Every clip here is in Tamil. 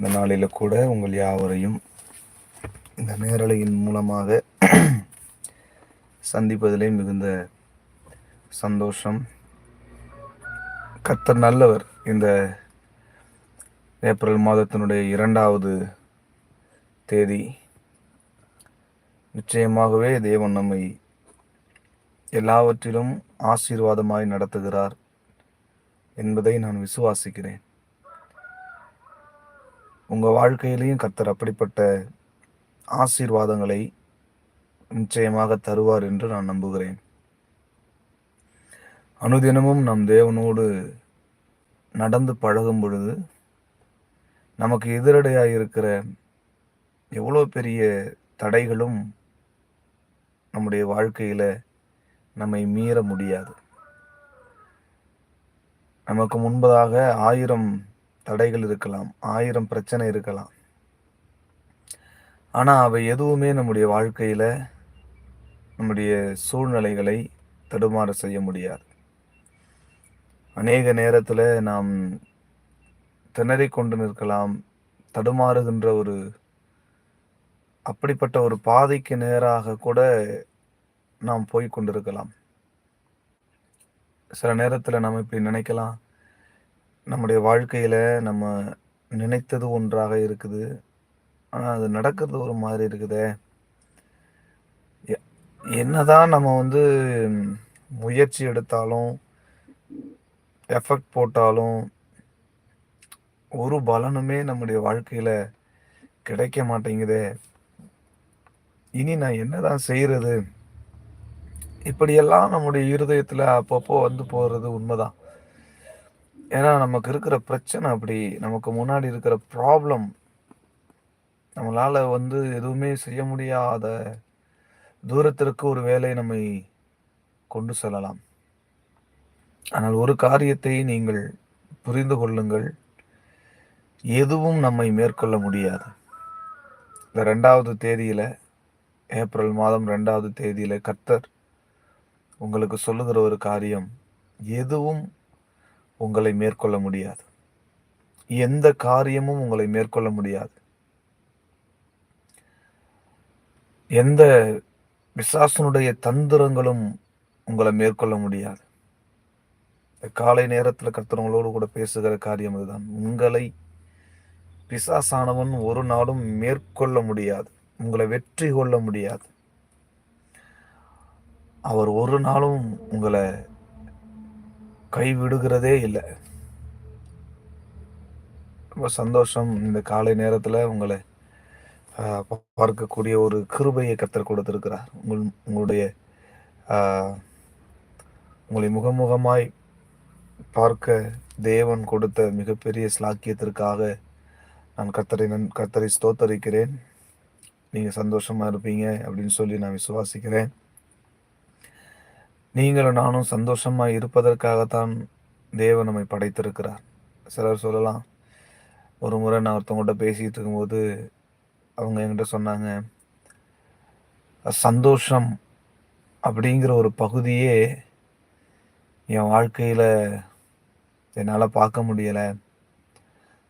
இந்த நாளில் கூட உங்கள் யாவரையும் இந்த நேரலையின் மூலமாக சந்திப்பதிலே மிகுந்த சந்தோஷம். கத்தர் நல்லவர். இந்த ஏப்ரல் மாதத்தினுடைய இரண்டாவது தேதி. நிச்சயமாகவே தேவன் நம்மை எல்லாவற்றிலும் ஆசீர்வாதமாய் நடத்துகிறார் என்பதை நான் விசுவாசிக்கிறேன். உங்கள் வாழ்க்கையிலையும் கர்த்தர் அப்படிப்பட்ட ஆசீர்வாதங்களை நிச்சயமாக தருவார் என்று நான் நம்புகிறேன். அனுதினமும் நம் தேவனோடு நடந்து பழகும் பொழுது நமக்கு எதிரடையாக இருக்கிற எவ்வளோ பெரிய தடைகளும் நம்முடைய வாழ்க்கையில் நம்மை மீற முடியாது. நமக்கு முன்பதாக ஆயிரம் தடைகள் இருக்கலாம் ஆயிரம் பிரச்சனை இருக்கலாம். ஆனால் அவை எதுவுமே நம்முடைய வாழ்க்கையில் நம்முடைய சூழ்நிலைகளை தடுமாற செய்ய முடியாது. அநேக நேரத்தில் நாம் திணறிக் கொண்டு நிற்கலாம் தடுமாறுகின்ற ஒரு அப்படிப்பட்ட ஒரு பாதைக்கு நேராக கூட நாம் போய் கொண்டிருக்கலாம். சில நேரத்தில் நாம் இப்படி நினைக்கலாம் நம்முடைய வாழ்க்கையில் நம்ம நினைத்தது ஒன்றாக இருக்குது. ஆனால் அது நடக்கிறது ஒரு மாதிரி இருக்குதே. என்னதான் நம்ம வந்து முயற்சி எடுத்தாலும் எஃபெக்ட் போட்டாலும் ஒரு பலனுமே நம்முடைய வாழ்க்கையில் கிடைக்க மாட்டேங்குதே. இனி நான் என்னதான் செய்கிறது இப்படியெல்லாம் நம்முடைய இருதயத்தில் அப்பப்போ வந்து போகிறது உண்மைதான். ஏன்னா நமக்கு இருக்கிற பிரச்சனை அப்படி. நமக்கு முன்னாடி இருக்கிற ப்ராப்ளம் நம்மளால் வந்து எதுவுமே செய்ய முடியாத தூரத்திற்கு ஒரு வேலை நம்மை கொண்டு செல்லலாம். ஆனால் ஒரு காரியத்தை நீங்கள் புரிந்து கொள்ளுங்கள். எதுவும் நம்மை மேற்கொள்ள முடியாது. இந்த ரெண்டாவது தேதியில் ஏப்ரல் மாதம் ரெண்டாவது தேதியில் கர்த்தர் உங்களுக்கு சொல்லுகிற ஒரு காரியம் எதுவும் உங்களை மேற்கொள்ள முடியாது. எந்த காரியமும் உங்களை மேற்கொள்ள முடியாது. எந்த விசாசனுடைய தந்திரங்களும் உங்களை மேற்கொள்ள முடியாது. காலை நேரத்தில் கத்துறவங்களோடு கூட பேசுகிற காரியம் அதுதான். உங்களை பிசாசானவன் ஒரு நாளும் மேற்கொள்ள முடியாது. உங்களை வெற்றி கொள்ள முடியாது. அவர் ஒரு நாளும் உங்களை கைவிடுகிறதே இல்லை. ரொம்ப சந்தோஷம் இந்த காலை நேரத்தில் உங்களை பார்க்கக்கூடிய ஒரு கிருபையை கத்தர் கொடுத்திருக்கிறார். உங்கள் உங்களுடைய உங்களை முகமுகமாய் பார்க்க தேவன் கொடுத்த மிகப்பெரிய ஸ்லாக்கியத்திற்காக நான் கத்தரை நன் கத்தரை ஸ்தோத்தரிக்கிறேன். நீங்கள் சந்தோஷமாக இருப்பீங்க அப்படின்னு சொல்லி நான் விசுவாசிக்கிறேன். நீங்களும் நானும் சந்தோஷமாக இருப்பதற்காகத்தான் தேவன் நம்மை படைத்திருக்கிறார். சிலர் சொல்லலாம் ஒரு முறை நான் ஒருத்தவங்கள்ட்ட பேசிகிட்டு இருக்கும்போது அவங்க என்கிட்ட சொன்னாங்க சந்தோஷம் அப்படிங்கிற ஒரு பகுதியே என் வாழ்க்கையில் என்னால் பார்க்க முடியலை.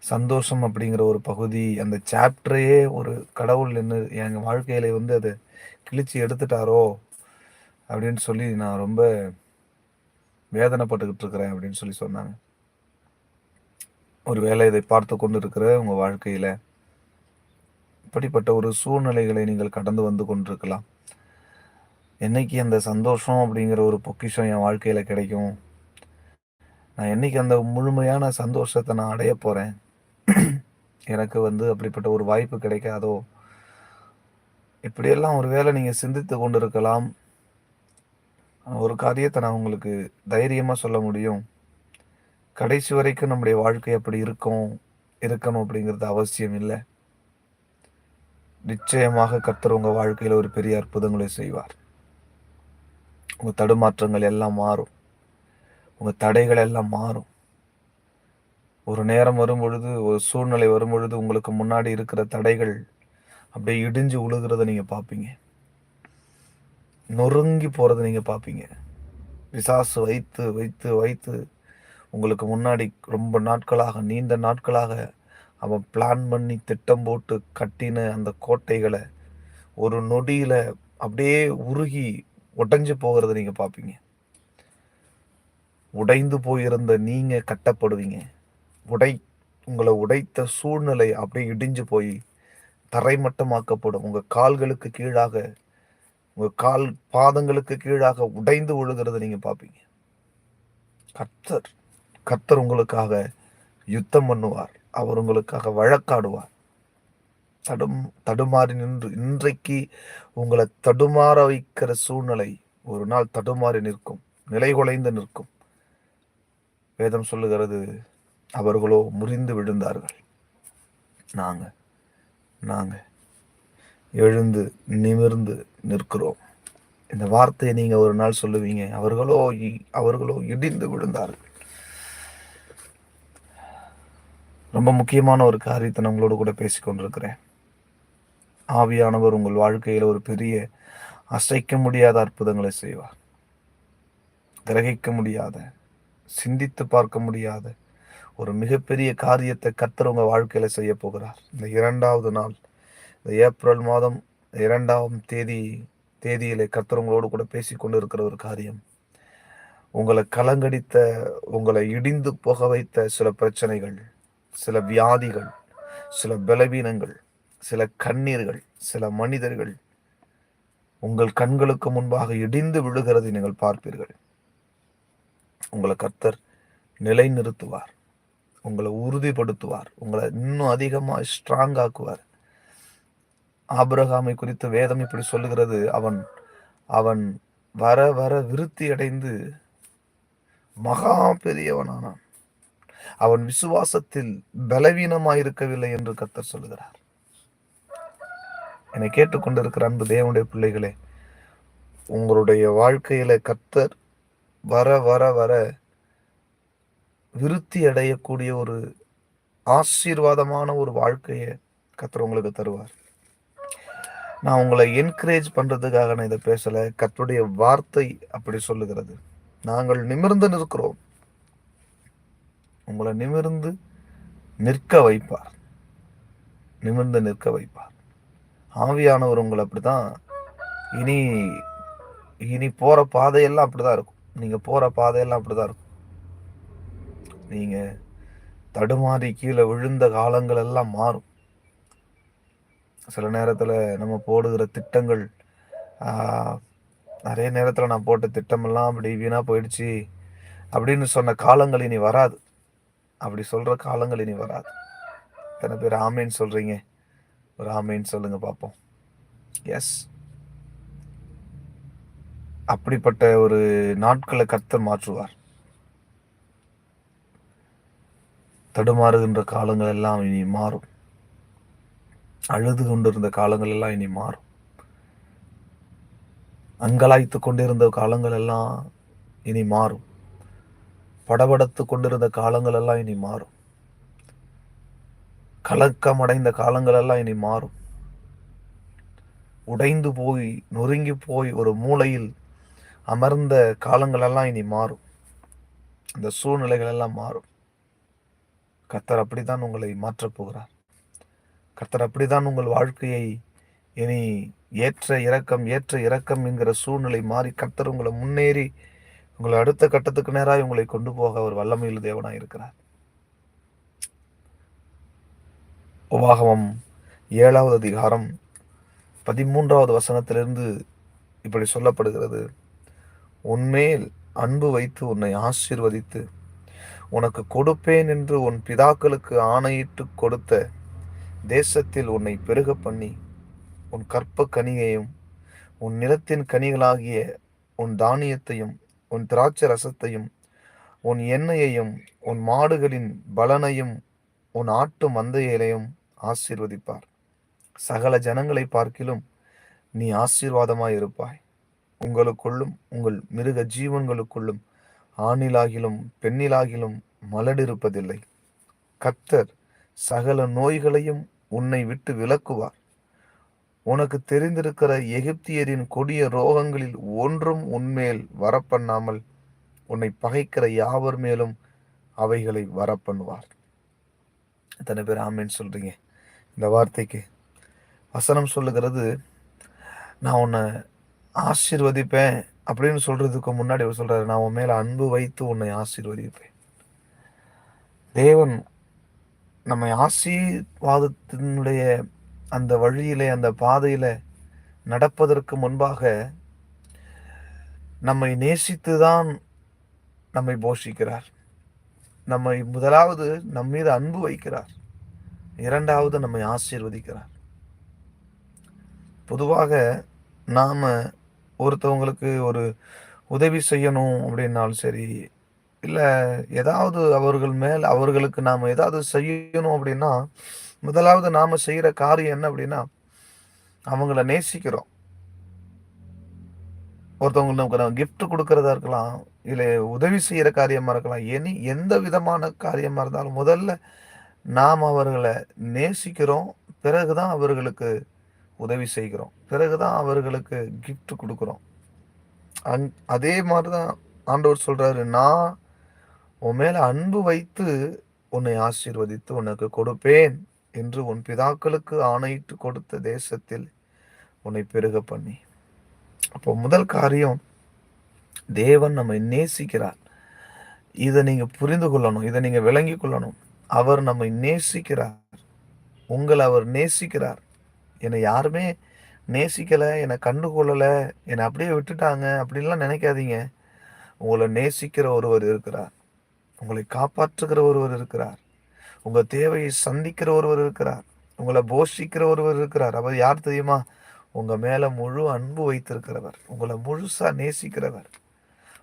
சந்தோஷம் அப்படிங்கிற ஒரு பகுதி அந்த சாப்டரையே ஒரு கடவுள் நின்று எங்கள் வாழ்க்கையில் வந்து அதை கிழிச்சு எடுத்துட்டாரோ அப்படின்னு சொல்லி நான் ரொம்ப வேதனைப்பட்டுக்கிட்டு இருக்கிறேன் அப்படின்னு சொல்லி சொன்னாங்க. ஒருவேளை இதை பார்த்து கொண்டு இருக்கிற உங்கள் வாழ்க்கையில் இப்படிப்பட்ட ஒரு சூழ்நிலைகளை நீங்கள் கடந்து வந்து கொண்டிருக்கலாம். என்னைக்கு அந்த சந்தோஷம் அப்படிங்கிற ஒரு பொக்கிஷம் என் வாழ்க்கையில் கிடைக்கும்? நான் என்னைக்கு அந்த முழுமையான சந்தோஷத்தை நான் அடைய போகிறேன் எனக்கு வந்து அப்படிப்பட்ட ஒரு வாய்ப்பு கிடைக்காதோ? இப்படியெல்லாம் ஒரு வேலை நீங்கள் சிந்தித்து கொண்டிருக்கலாம். ஒரு காரியத்தை நான் உங்களுக்கு தைரியமாக சொல்ல முடியும். கடைசி வரைக்கும் நம்முடைய வாழ்க்கை அப்படி இருக்கும் இருக்கணும் அப்படிங்கிறது அவசியம் இல்லை. நிச்சயமாக கர்த்தர் உங்கள் வாழ்க்கையில் ஒரு பெரிய அற்புதங்களை செய்வார். உங்கள் தடுமாற்றங்கள் எல்லாம் மாறும். உங்கள் தடைகள் எல்லாம் மாறும். ஒரு நேரம் வரும் பொழுது ஒரு சூழ்நிலை வரும் பொழுது உங்களுக்கு முன்னாடி இருக்கிற தடைகள் அப்படியே இடிஞ்சு உழுகிறத நீங்கள் பார்ப்பீங்க. நொறுங்கி போகிறத நீங்கள் பார்ப்பீங்க. பிசாசு வைத்து வைத்து வைத்து உங்களுக்கு முன்னாடி ரொம்ப நாட்களாக நீண்ட நாட்களாக அவன் பிளான் பண்ணி திட்டம் போட்டு கட்டின அந்த கோட்டைகளை ஒரு நொடியில் அப்படியே உருகி உடைஞ்சு போகிறத நீங்கள் பார்ப்பீங்க. உடைந்து போயிருந்த நீங்கள் கட்டப்படுவீங்க. உடை உங்களை உடைத்த சூழ்நிலை அப்படியே இடிஞ்சு போய் தரைமட்டமாக்கப்படும். உங்கள் கால்களுக்கு கீழாக உங்கள் கால் பாதங்களுக்கு கீழாக உடைந்து விழுகிறத நீங்கள் பார்ப்பீங்க. கர்த்தர் கர்த்தர் உங்களுக்காக யுத்தம் பண்ணுவார். அவர் உங்களுக்காக வழக்காடுவார். தடும் தடுமாறி நின்று இன்றைக்கு உங்களை தடுமாற வைக்கிற சூழ்நிலை ஒரு நாள் தடுமாறி நிற்கும். நிலை குலைந்து நிற்கும். வேதம் சொல்லுகிறது அவர்களோ முறிந்து விழுந்தார்கள். நாங்கள் நாங்கள் எழுந்து நிமிர்ந்து நிற்கிறோம். இந்த வார்த்தையை நீங்க ஒரு நாள் சொல்லுவீங்க. அவர்களோ இ- அவர்களோ இடிந்து விழுந்தார்கள். ரொம்ப முக்கியமான ஒரு காரியத்தை நான் உங்களோட கூட பேசிக்கொண்டிருக்கிறேன் ஆவியானவர் உங்கள் வாழ்க்கையில் ஒரு பெரிய அசைக்க முடியாத அற்புதங்களை செய்வார். கிரகிக்க முடியாத சிந்தித்து பார்க்க முடியாத ஒரு மிகப்பெரிய காரியத்தை கத்துறவங்க வாழ்க்கையில் செய்ய போகிறார். இந்த இரண்டாவது நாள் இந்த ஏப்ரல் மாதம் இரண்டாம் தேதி தேதியிலே கர்த்தர் உங்களோடு கூட பேசிக் கொண்டிருக்கிற ஒரு காரியம். உங்களை கலங்கடித்த உங்களை இடிந்து போக வைத்த சில பிரச்சனைகள் சில வியாதிகள் சில பலவீனங்கள் சில கண்ணீர்கள் சில மனிதர்கள் உங்கள் கண்களுக்கு முன்பாக இடிந்து விழுகிறதை நீங்கள் பார்ப்பீர்கள். உங்களை கர்த்தர் நிலைநிறுத்துவார். உங்களை உறுதிப்படுத்துவார். உங்களை இன்னும் அதிகமாக ஸ்ட்ராங் ஆக்குவார். ஆபிரகாமை குறித்து வேதம் இப்படி சொல்லுகிறது. அவன் அவன் வர வர விருத்தி அடைந்து மகா பெரியவனானான். அவன் விசுவாசத்தில் பலவீனமாயிருக்கவில்லை என்று கத்தர் சொல்லுகிறார். என்னை கேட்டுக்கொண்டிருக்கிற அன்பு தேவனுடைய பிள்ளைகளே உங்களுடைய வாழ்க்கையில கத்தர் வர வர வர விருத்தி அடையக்கூடிய ஒரு ஆசீர்வாதமான ஒரு வாழ்க்கையை கத்தர் உங்களுக்கு தருவார். நான் உங்களை என்கரேஜ் பண்றதுக்காக நான் இதை பேசல. கத்துடைய வார்த்தை அப்படி சொல்லுகிறது. நாங்கள் நிமிர்ந்து நிற்கிறோம். உங்களை நிமிர்ந்து நிற்க வைப்பார். நிமிர்ந்து நிற்க வைப்பார். ஆவியானவர் உங்களை அப்படிதான் இனி இனி போற பாதையெல்லாம் அப்படிதான் இருக்கும். நீங்க போற பாதையெல்லாம் அப்படிதான் இருக்கும். நீங்க தடுமாறி கீழே விழுந்த காலங்கள் எல்லாம் மாறும். சில நேரத்தில் நம்ம போடுகிற திட்டங்கள் நிறைய நேரத்தில் நான் போட்ட திட்டமெல்லாம் அப்படி வீணாக போயிடுச்சு அப்படின்னு சொன்ன காலங்கள் இனி வராது. அப்படி சொல்கிற காலங்கள் இனி வராது. எத்தனை பேர் ஆமேன்னு சொல்கிறீங்க ஒரு ஆமேன்னு சொல்லுங்கள் பார்ப்போம் எஸ் அப்படிப்பட்ட ஒரு நாட்களை கர்த்தர் மாற்றுவார். தடுமாறுகின்ற காலங்கள் எல்லாம் இனி மாறும். அழுது கொண்டிருந்த காலங்கள் எல்லாம் இனி மாறும். அங்கலாய்த்து கொண்டிருந்த காலங்கள் எல்லாம் இனி மாறும். படபடத்து கொண்டிருந்த காலங்கள் எல்லாம் இனி மாறும். கலக்கம் அடைந்த காலங்கள் எல்லாம் இனி மாறும். உடைந்து போய் நொறுங்கி போய் ஒரு மூலையில் அமர்ந்த காலங்கள் எல்லாம் இனி மாறும். அந்த சூழ்நிலைகள் எல்லாம் மாறும். கத்தர் அப்படித்தான் உங்களை மாற்றப் போகிறார். கர்த்தர் அப்படித்தான் உங்கள் வாழ்க்கையை இனி ஏற்ற இறக்கம் ஏற்ற இறக்கம் என்கிற சூழ்நிலை மாறி கர்த்தர் உங்களை முன்னேறி உங்களை அடுத்த கட்டத்துக்கு நேராக உங்களை கொண்டு போக அவர் வல்லமையில் தேவனாய் இருக்கிறார். உபாகமம் ஏழாவது அதிகாரம் பதிமூன்றாவது வசனத்திலிருந்து இப்படி சொல்லப்படுகிறது. உன்மேல் அன்பு வைத்து உன்னை ஆசீர்வதித்து உனக்கு கொடுப்பேன் என்று உன் பிதாக்களுக்கு ஆணையிட்டு கொடுத்த தேசத்தில் உன்னை பெருக பண்ணி உன் கற்ப கனியையும் உன் நிலத்தின் கனிகளாகிய உன் தானியத்தையும் உன் திராட்சை ரசத்தையும் உன் எண்ணெயையும் உன் மாடுகளின் பலனையும் உன் ஆட்டு மந்தையிலையும் ஆசீர்வதிப்பார். சகல ஜனங்களை பார்க்கிலும் நீ ஆசீர்வாதமாய் இருப்பாய். உங்களுக்குள்ளும் உங்கள் மிருக ஜீவன்களுக்குள்ளும் ஆணிலாகிலும் பெண்ணிலாகிலும் மலடிருப்பதில்லை கத்தர் சகல நோய்களையும் உன்னை விட்டு விலக்குவார். உனக்கு தெரிந்திருக்கிற எகிப்தியரின் கொடிய ரோகங்களில் ஒன்றும் உன்மேல் வரப்பண்ணாமல் உன்னை பகைக்கிற யாவர் மேலும் அவைகளை வரப்பண்ணுவார். இத்தனை பேர் ஆமேன்னு சொல்றீங்க. இந்த வார்த்தைக்கு வசனம் சொல்லுகிறது நான் உன்னை ஆசீர்வதிப்பேன் அப்படின்னு சொல்றதுக்கு முன்னாடி அவர் சொல்றாரு நான் உன் மேல அன்பு வைத்து உன்னை ஆசீர்வதிப்பேன். தேவன் நம்மை ஆசீர்வாதத்தினுடைய அந்த வழியிலே அந்த பாதையில் நடப்பதற்கு முன்பாக நம்மை நேசித்து தான் நம்மை போஷிக்கிறார். நம்மை முதலாவது நம் மீது அன்பு வைக்கிறார். இரண்டாவது நம்மை ஆசீர்வதிக்கிறார். பொதுவாக நாம் ஒருத்தவங்களுக்கு ஒரு உதவி செய்யணும் அப்படின்னாலும் சரி இல்லை ஏதாவது அவர்கள் மேல் அவர்களுக்கு நாம் ஏதாவது செய்யணும் அப்படின்னா முதலாவது நாம் செய்கிற காரியம் என்ன அப்படின்னா அவங்கள நேசிக்கிறோம். ஒருத்தவங்களுக்கு நமக்கு கிஃப்ட் கொடுக்கறதா இருக்கலாம் இல்லை உதவி செய்கிற காரியமாக இருக்கலாம் எனி எந்த விதமான காரியமாக இருந்தாலும் முதல்ல நாம் அவர்களை நேசிக்கிறோம் பிறகுதான் அவர்களுக்கு உதவி செய்கிறோம் பிறகுதான் அவர்களுக்கு கிஃப்ட் கொடுக்குறோம். அந் அதே மாதிரி தான் ஆண்டவர் சொல்கிறாரு நான் உன் மேல அன்பு வைத்து உன்னை ஆசீர்வதித்து உனக்கு கொடுப்பேன் என்று உன் பிதாக்களுக்கு ஆணையிட்டு கொடுத்த தேசத்தில் உன்னை பெருக பண்ணி. அப்போ முதல் காரியம் தேவன் நம்மை நேசிக்கிறார். இதை நீங்க புரிந்து கொள்ளணும் இதை நீங்க விளங்கி கொள்ளணும். அவர் நம்மை நேசிக்கிறார். உங்களை அவர் நேசிக்கிறார். என்னை யாருமே நேசிக்கல என்னை கண்டுகொள்ளல என்னை அப்படியே விட்டுட்டாங்க அப்படின்லாம் நினைக்காதீங்க. உங்களை நேசிக்கிற ஒருவர் இருக்கிறார். உங்களை காப்பாற்றுகிற ஒருவர் இருக்கிறார். உங்கள் தேவையை சந்திக்கிற ஒருவர் இருக்கிறார். உங்களை போஷிக்கிற ஒருவர் இருக்கிறார். அவர் யார் தெரியுமா? உங்கள் மேலே முழு அன்பு வைத்திருக்கிறவர். உங்களை முழுசாக நேசிக்கிறவர்.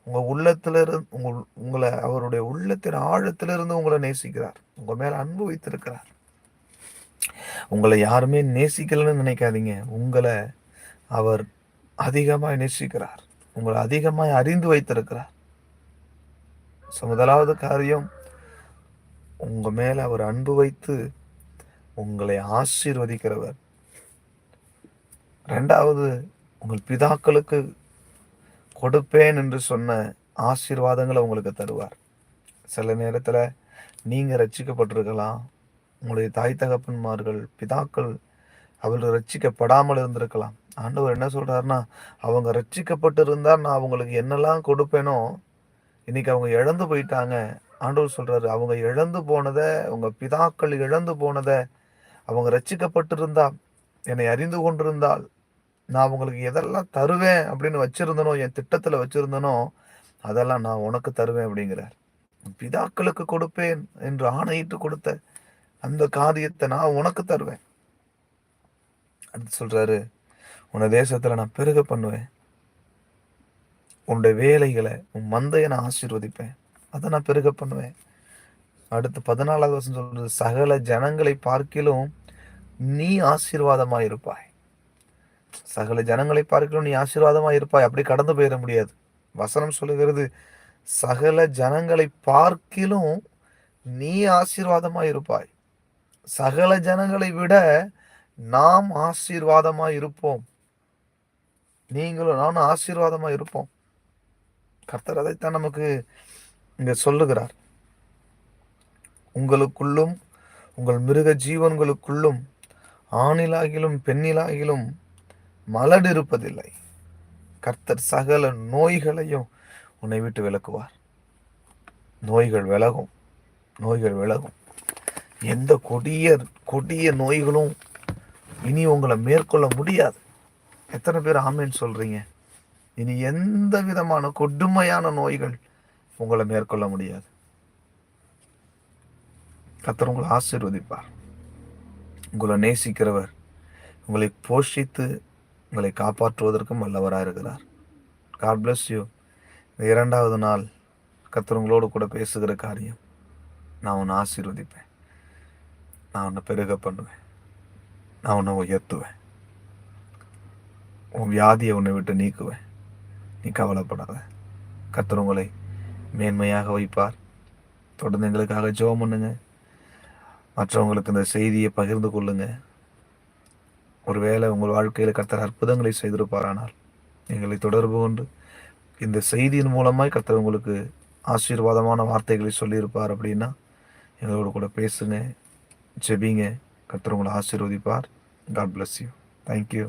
உங்கள் உள்ளத்திலிருந்து இருந்து உங்களை அவருடைய உள்ளத்தின் ஆழத்திலிருந்து உங்களை நேசிக்கிறார். உங்கள் மேலே அன்பு வைத்திருக்கிறார். உங்களை யாருமே நேசிக்கலன்னு நினைக்காதீங்க. உங்களை அவர் அதிகமாக நேசிக்கிறார். உங்களை அதிகமாக அறிந்து வைத்திருக்கிறார். ஸோ முதலாவது காரியம் உங்க மேல அவர் அன்பு வைத்து உங்களை ஆசீர்வதிக்கிறவர். ரெண்டாவது உங்கள் பிதாக்களுக்கு கொடுப்பேன் என்று சொன்ன ஆசீர்வாதங்களை உங்களுக்கு தருவார். சில நேரத்தில் நீங்கள் ரட்சிக்கப்பட்டிருக்கலாம். உங்களுடைய தாய் தகப்பன்மார்கள் பிதாக்கள் அவர்கள் ரட்சிக்கப்படாமல் இருந்திருக்கலாம். ஆண்டவர் என்ன சொல்கிறாருன்னா அவங்க ரட்சிக்கப்பட்டிருந்தா நான் அவங்களுக்கு என்னெல்லாம் கொடுப்பேனோ இன்னைக்கு அவங்க இழந்து போயிட்டாங்க. ஆண்டவர் சொல்றாரு அவங்க இழந்து போனதை உங்க பிதாக்கள் இழந்து போனதை அவங்க ரட்சிக்கப்பட்டிருந்தா என்னை அறிந்து கொண்டிருந்தால் நான் உங்களுக்கு எதெல்லாம் தருவேன் அப்படின்னு வச்சிருந்தனோ என் திட்டத்தில் வச்சிருந்தனோ அதெல்லாம் நான் உனக்கு தருவேன் அப்படிங்கிறார். பிதாக்களுக்கு கொடுப்பேன் என்று ஆணையிட்டு கொடுத்த அந்த காரியத்தை நான் உனக்கு தருவேன். அடுத்து சொல்றாரு உன்னை தேசத்துல நான் பெருக பண்ணுவேன். உன்னுடைய வேலைகளை உன் மந்தையை நான் ஆசீர்வதிப்பேன். அதை நான் பெருக பண்ணுவேன். அடுத்து பதினாலாவது வருஷம் சொல்றது சகல ஜனங்களை பார்க்கிலும் நீ ஆசீர்வாதமாக இருப்பாய். சகல ஜனங்களை பார்க்கிலும் நீ ஆசீர்வாதமாய் இருப்பாய். அப்படி கடந்து போயிட முடியாது. வசனம் சொல்லுகிறது சகல ஜனங்களை பார்க்கிலும் நீ ஆசீர்வாதமாய் இருப்பாய். சகல ஜனங்களை விட நாம் ஆசீர்வாதமாக இருப்போம். நீங்களும் நானும் ஆசீர்வாதமா இருப்போம். கர்த்தர் அதைத்தான் நமக்கு இங்கே சொல்லுகிறார். உங்களுக்குள்ளும் உங்கள் மிருக ஜீவன்களுக்குள்ளும் ஆணிலாகிலும் பெண்ணிலாகிலும் மலடு இருப்பதில்லை. கர்த்தர் சகல நோய்களையும் உன்னை விட்டு விலக்குவார். நோய்கள் விலகும் நோய்கள் விலகும். எந்த கொடிய கொடிய நோய்களும் இனி உங்களை மேற்கொள்ள முடியாது. எத்தனை பேர் ஆமேன்னு சொல்கிறீங்க இனி எந்த விதமான கொடுமையான நோய்கள் உங்களை மேற்கொள்ள முடியாது. கத்தர் உங்களை ஆசீர்வதிப்பார். உங்களை நேசிக்கிறவர் உங்களை போஷித்து உங்களை காப்பாற்றுவதற்கும் வல்லவராக இருக்கிறார். காட் பிளஸ் யூ இந்த இரண்டாவது நாள் கர்த்தர் உங்களோடு கூட பேசுகிற காரியம் நான் உன்னை ஆசீர்வதிப்பேன். நான் உன்னை பெருக பண்ணுவேன். நான் உன்னை உயர்த்துவேன். உன் வியாதியை உன்னை விட்டு நீக்குவேன். நீ கவலைப்படாத. கத்தர் உங்களை மேன்மையாக வைப்பார். தொடர்ந்து எங்களுக்காக ஜெபம் பண்ணுங்க. மற்றவங்களுக்கு இந்த செய்தியை பகிர்ந்து கொள்ளுங்க. ஒருவேளை உங்கள் வாழ்க்கையில் கர்த்தர் அற்புதங்களை செய்திருப்பாரானால் எங்களை தொடர்பு கொண்டு இந்த செய்தியின் மூலமாய் கர்த்தர் உங்களுக்கு ஆசீர்வாதமான வார்த்தைகளை சொல்லியிருப்பார் அப்படின்னா எங்களோட கூட பேசுங்க ஜெபிங்க. கர்த்தர் உங்களை ஆசீர்வதிப்பார். God bless you thank you